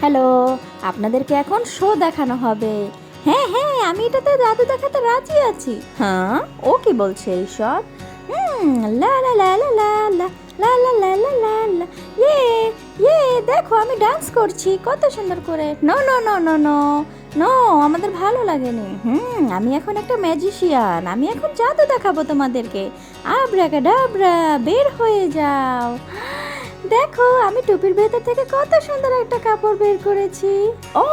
Hello আপনাদেরকে এখন show দেখানো হবে হ্যাঁ হ্যাঁ আমি এটাতে জাদু দেখাতে রাজি আছি হ্যাঁ ও কি বলছে এইসব লা লা লা লা লা লা লা লা লা লা লা লা ইয়ে ইয়ে দেখো আমি ডান্স করছি কত সুন্দর করে no no no no no no আমাদের ভালো লাগেনি হুম আমি এখন একটা ম্যাজিশিয়ান আমি এখন জাদু দেখাবো তোমাদেরকে আব্রাকা ডাবরা বের হয়ে যাও দেখো, আমি টুপির ভেতর থেকে কত সুন্দর একটা কাপড় বের করেছি। ও,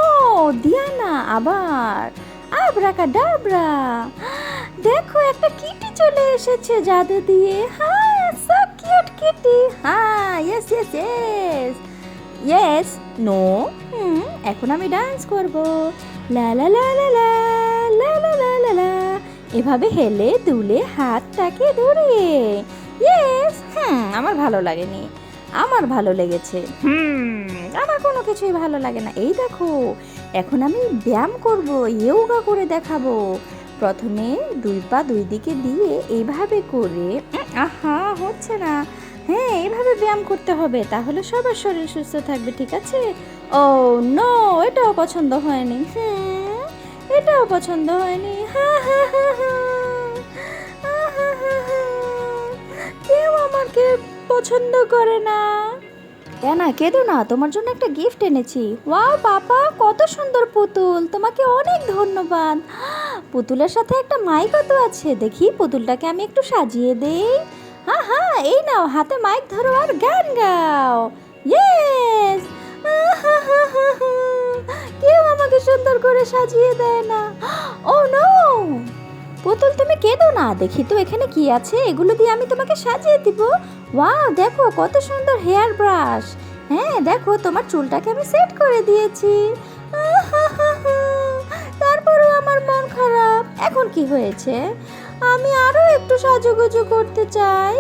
দিয়ানা, আবার। আবরাকা ডাবরা দেখো, একটা কিটি চলে এসেছে জাদু দিয়ে। হ্যাঁ সো কিউট কিটি হ্যাঁ yes yes yes yes no hmm, এখন আমি ডান্স করব। লা লা লা লা লা লা লা লা লা লা। এভাবে হেলে, দুলে হাতটাকে ধরে। ইয়েস হুম, আমার ভালো লাগেনি। আমার ভালো লেগেছে। হুম আমার কোনো কিছুই ভালো লাগে না। এই দেখো এখন আমি ব্যায়াম করব ইয়োগা করে দেখাবো। প্রথমে দুই পা দুই দিকে দিয়ে এইভাবে করে আহা হচ্ছে না। হ্যাঁ এইভাবে ব্যায়াম করতে হবে তাহলে সবার শরীর সুস্থ থাকবে ঠিক আছে? ও নো এটাও পছন্দ হয়নি। হ্যাঁ এটাও পছন্দ হয়নি। হা হা হা হা। আহা হা হা। কেউ আমাকে পছন্দ করে না। কেন কেঁদো না তোমার জন্য একটা গিফট এনেছি। ওয়াও পাপা কত সুন্দর পুতুল তোমাকে অনেক ধন্যবাদ। পুতুলের সাথে একটা মাইকও তো আছে দেখি পুতুলটাকে আমি একটু সাজিয়ে দেই। হ্যাঁ হ্যাঁ এই নাও হাতে মাইক ধরো আর গান গাও। ইয়েস কেউ আমাকে সুন্দর করে সাজিয়ে দেয় না। ও নো পুতুল তুমি কেঁদো না, দেখি তো এখানে কি আছে, এগুলো দিয়ে আমি তোমাকে সাজিয়ে দিব। ওয়াও, দেখো কত সুন্দর হেয়ার ব্রাশ। হ্যাঁ দেখো তোমার চুলটাকে আমি সেট করে দিয়েছি। তারপরেও আমার মন খারাপ। এখন কি হয়েছে? আমি আরও একটু সাজুগুজু করতে চাই।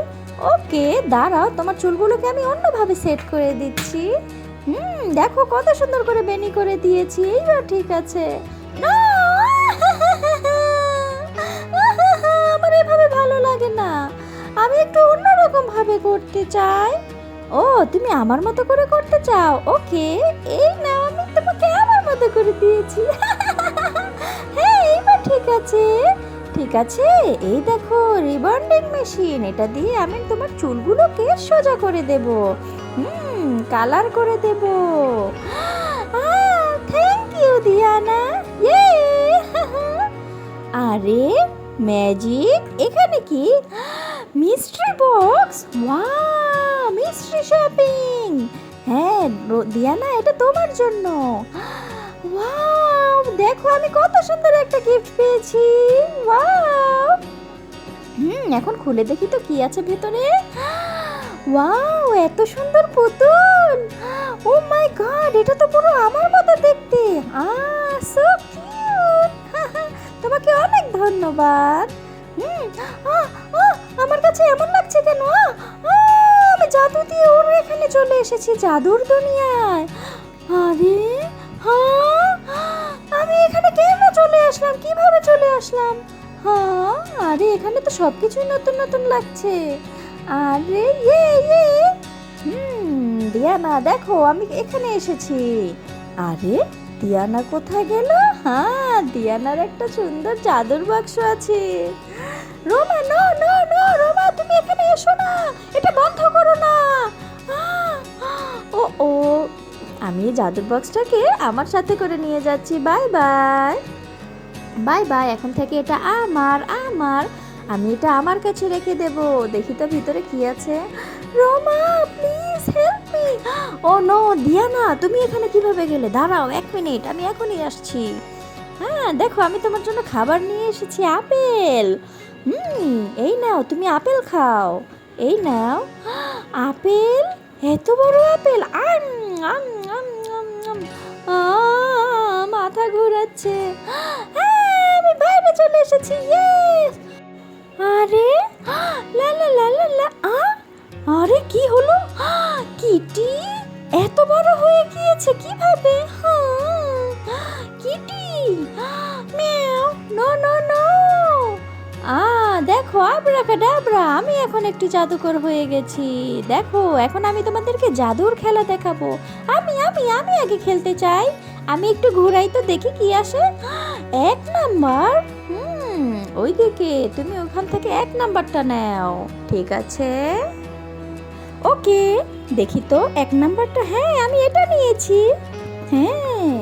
ওকে, দাঁড়াও, তোমার চুলগুলোকে আমি অন্যভাবে সেট করে দিচ্ছি। হুম, দেখো কত সুন্দর করে বেনি করে দিয়েছি। এইবার ঠিক আছে। লাগে না। আমি একটু অন্যরকম ভাবে করতে চাই। ও, তুমি আমার মতো করে করতে চাও? ওকে, এই না আমি তোমাকে আমার মতো করে দিয়েছি। হ্যাঁ এইবার ঠিক আছে। ঠিক আছে, এই দেখো, রিবন্ডিং মেশিন। এটা দিয়ে আমি তোমার চুলগুলোকে সোজা করে দেব। হুম, কালার করে দেব। Thank you দিয়ানা। ইয়ে আরে ম্যাজিক? এখানে কি? Mystery box? Wow, mystery shopping. হ্যাঁ দিয়ানা, এটা তোমার জন্য। ওয়াও, দেখো আমি কত সুন্দর একটা গিফট পেয়েছি। ওয়াও। হুম, এখন খুলে দেখি তো কি আছে ভেতরে। ওয়াও, এত সুন্দর পুতুল। ও মাই গড, এটা তো পুরো আমার মতো দেখতে। আ সো কিউট তোমাকে অনেক ধন্যবাদ। হুম আমার কাছে এমন লাগছে কেন? আমি জাদু দিয়ে ওর এখানে চলে এসেছি, জাদুর দুনিয়ায়। আরে হ্যাঁ আমি এখানে কেন চলে আসলাম? কীভাবে চলে আসলাম? হ্যাঁ আরে, এখানে তো সব কিছুই নতুন নতুন লাগছে। আরে ইয়ে ইয়ে হুম, দিয়ানা, দেখো, আমি এখানে এসেছি। আরে দিয়ানা কোথায় গেল? হ্যাঁ দিয়ানার একটা সুন্দর জাদুর বাক্স আছে। Roma, no no no, Roma, তুমি এখানে এসো না। এটা বন্ধ করো না। ও ও, আমি এই জাদুর বক্সটাকে আমার সাথে করে নিয়ে যাচ্ছি। Bye bye. বাই বাই, এখন থেকে এটা আমার আমার। আমি এটা আমার কাছে রেখে দেব। দেখি তো ভিতরে কি আছে। Roma please help me oh no Diana তুমি এখানে কীভাবে গেলে? দাঁড়াও এক মিনিট আমি এখনই আসছি। হ্যাঁ দেখো আমি তোমার জন্য খাবার নিয়ে এসেছি আপেল। হুম এই নাও তুমি আপেল খাও। এই নাও। আপেল? এত বড় আপেল? আম আম আম আম মাথা ঘোরাচ্ছে। হ্যাঁ, আমি বাইরে চলে এসেছি ইয়েস আরে! লা লা লা লা আ আরে কি হলো? কিটি? এত বড় হয়ে গিয়েছে কীভাবে? হ্যাঁ, Kitty? Miao no no no. আ দেখ দেখো আবরাকাডাবরা আমি এখন একটু জাদুকর হয়ে গেছি। দেখো এখন আমি তোমাদেরকে জাদুর খেলা দেখাবো। আমি আমি আমি আগে খেলতে চাই। আমি একটু ঘুরাই তো দেখি কি আসে। এক নাম্বার? হুম ওই দিকে তুমি ওখান থেকে এক নাম্বারটা নাও। ঠিক আছে? ওকে, দেখি তো, এক নাম্বারটা হ্যাঁ আমি এটা নিয়েছি। হ্যাঁ।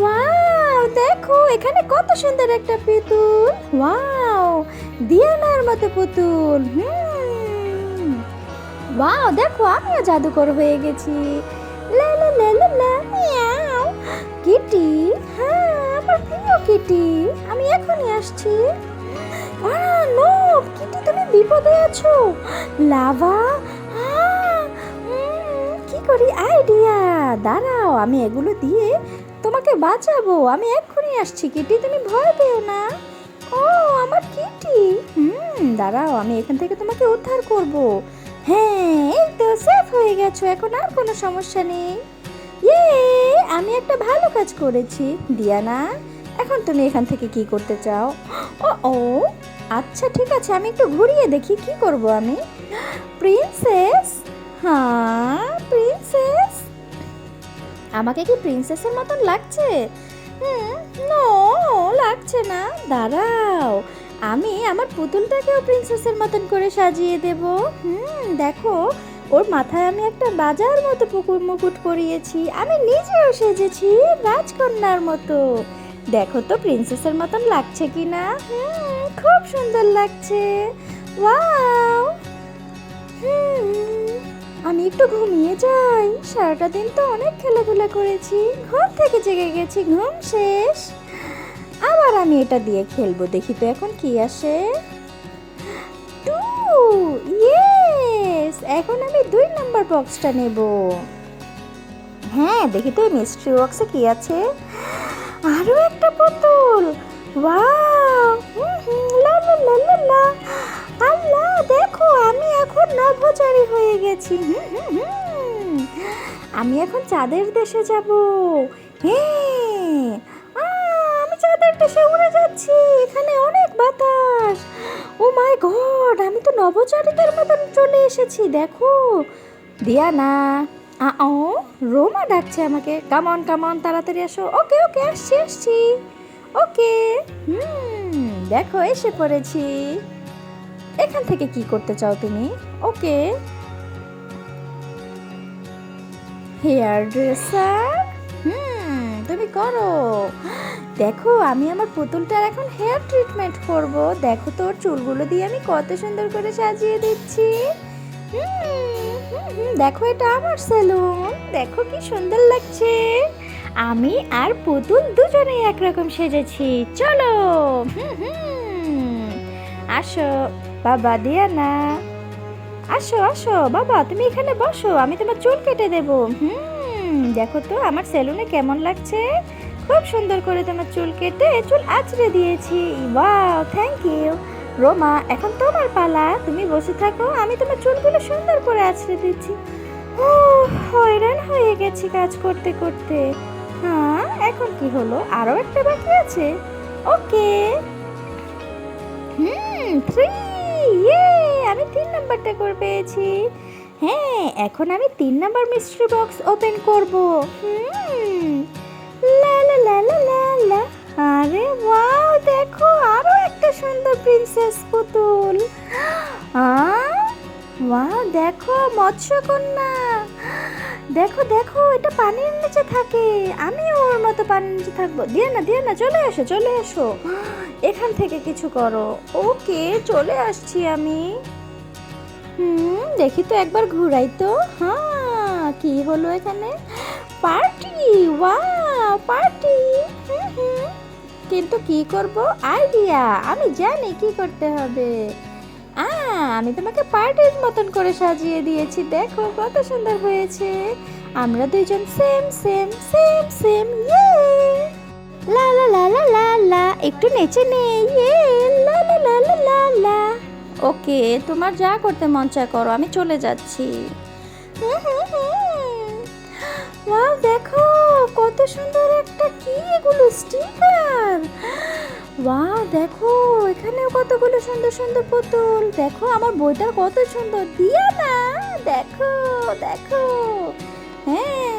ওয়াও, দেখো, এখানে কত সুন্দর একটা পুতুল। ওয়াও, দিয়ানার মতো পুতুল, হুম। ওয়াও, দেখো, আমিও জাদুকর হয়ে গেছি। লা লা লা লা লা, মিয়াও। কিটি হ্যাঁ আমার প্রিয় কিটি, আমি এখনই আসছি। আহ নো কিটি, তুমি বিপদে আছো। লাভা করি আইডিয়া। দাঁড়াও, আমি এগুলো দিয়ে তোমাকে বাঁচাবো। আমি এক্ষুনি আসছি, কিটি, তুমি ভয় পেও না। ও, আমার কিটি? হুম, দাঁড়াও, আমি এখান থেকে তোমাকে উদ্ধার করব। হ্যাঁ এই তো সেফ হয়ে গেছো, এখন আর কোনো সমস্যা নেই। ইয়ে আমি একটা ভালো কাজ করেছি। দিয়ানা, এখন তুমি এখান থেকে কি করতে চাও? ও ও আচ্ছা ঠিক আছে, আমি একটু ঘুরিয়ে দেখি, কি করব আমি? প্রিন্সেস হ্যাঁ প্রিন্সেস আমাকে কি প্রিন্সেসের মতন লাগছে? হুম নো লাগছে না। দাঁড়াও, আমি আমার পুতুলটাকেও প্রিন্সেসের মতন করে সাজিয়ে দেব। হুম, দেখো, ওর মাথায় আমি একটা বাজার মতো পুকুর মুকুট পরিয়েছি। আমি নিজেও সেজেছি রাজকন্যার মতো। দেখো তো প্রিন্সেসের মতন লাগছে কি না হুম, খুব সুন্দর লাগছে। ওয়াও! হুম আমি একটু ঘুমিয়ে যাই। সারাটা দিন তো অনেক খেলাধুলা করেছি। ঘুম থেকে জেগে গেছি, ঘুম শেষ। আবার আমি এটা দিয়ে খেলব, দেখি তো এখন কি আসে। টু, ইয়েস, এখন আমি দুই নাম্বার বক্সটা নেব। হ্যাঁ দেখি তো মিস্ট্রি বক্সে কি আছে? আরও একটা পুতুল ওয়াও! লা লা লা লা আমি এখন নভোচারী হয়ে গেছি। আমি এখন চাঁদের দেশে যাব। হ্যাঁ আমি চাঁদের দেশে উড়ে যাচ্ছি। এখানে অনেক বাতাস। ও মাই গড, আমি তো নভোচারীদের মতন চলে এসেছি, দেখো। দিয়া না ও, রোমা ডাকছে আমাকে। কামন কামন তাড়াতাড়ি আসো। ওকে ওকে, আসছি আসছি। ওকে, হুম, দেখো, এসে পড়েছি। এখান থেকে কি করতে চাও তুমি? ওকে। Hair dresser? হুম, তুমি করো। দেখো, আমি আমার পুতুলটার এখন হেয়ার ট্রিটমেন্ট করব। দেখো তোর চুলগুলো দিয়ে আমি কত সুন্দর করে সাজিয়ে দিচ্ছি। দেখো এটা আমার সেলুন দেখো কি সুন্দর লাগছে। আমি আর পুতুল দুজনেই একরকম সেজেছি। চলো। হুম হুম। আসো। বাবা, দিয়া না। আসো আসো, বাবা, তুমি এখানে বসো, আমি তোমার চুল কেটে দেব। হুম, দেখো তো, আমার সেলুনে কেমন লাগছে। খুব সুন্দর করে তোমার চুল কেটে চুল আঁচড়ে দিয়েছি। ওয়াও থ্যাংক ইউ রোমা, এখন তোমার পালা, তুমি বসে থাকো, আমি তোমার চুলগুলো সুন্দর করে আঁচড়ে দিচ্ছি। ও হয়রান হয়ে গেছি কাজ করতে করতে। হ্যাঁ এখন কি হলো? আরও একটা বাকি আছে? ওকে। হুম থ্রি ইয়ে আমি তিন নাম্বারটা করে পেয়েছি। হ্যাঁ এখন আমি তিন নাম্বার মিস্ট্রি বক্স ওপেন করব। লা লা লা লা আরে ওয়াও, দেখো, আরও একটা সুন্দর প্রিন্সেস পুতুল। ওয়াও, দেখো, মৎস্যকন্যা। দেখো দেখো, এটা পানির নিচে থাকে। আমিও ওর মতো পানির নিচে থাকব। দিয়ে না দিয়ে না, চলে এসো চলে এসো। এখান থেকে কিছু করো। ওকে, চলে আসছি আমি। হুম, দেখি তো একবার ঘুরাই তো। হ্যাঁ কি হলো এখানে? Party, wow, party. কিন্তু কি করব? আইডিয়া, আমি জানি কি করতে হবে। আ আমি তোমাকে পার্টির মতন করে সাজিয়ে দিয়েছি। দেখো, কত সুন্দর হয়েছে। আমরা দুইজন সেম সেম সেম সেম ইয়ে লা লা লা লা লা লা, একটু নেচে নে ইয়ে লা লা লা লা লা লা। ওকে, তোমার যা করতে মন চায় করো, আমি চলে যাচ্ছি। ওয়াও, দেখো, কত সুন্দর একটা কি এগুলো, স্টিকার। ওয়াও, দেখো, এখানেও কতগুলো সুন্দর সুন্দর পুতুল। দেখো, আমার বইটা কত সুন্দর দিয়া না দেখো দেখো। হ্যাঁ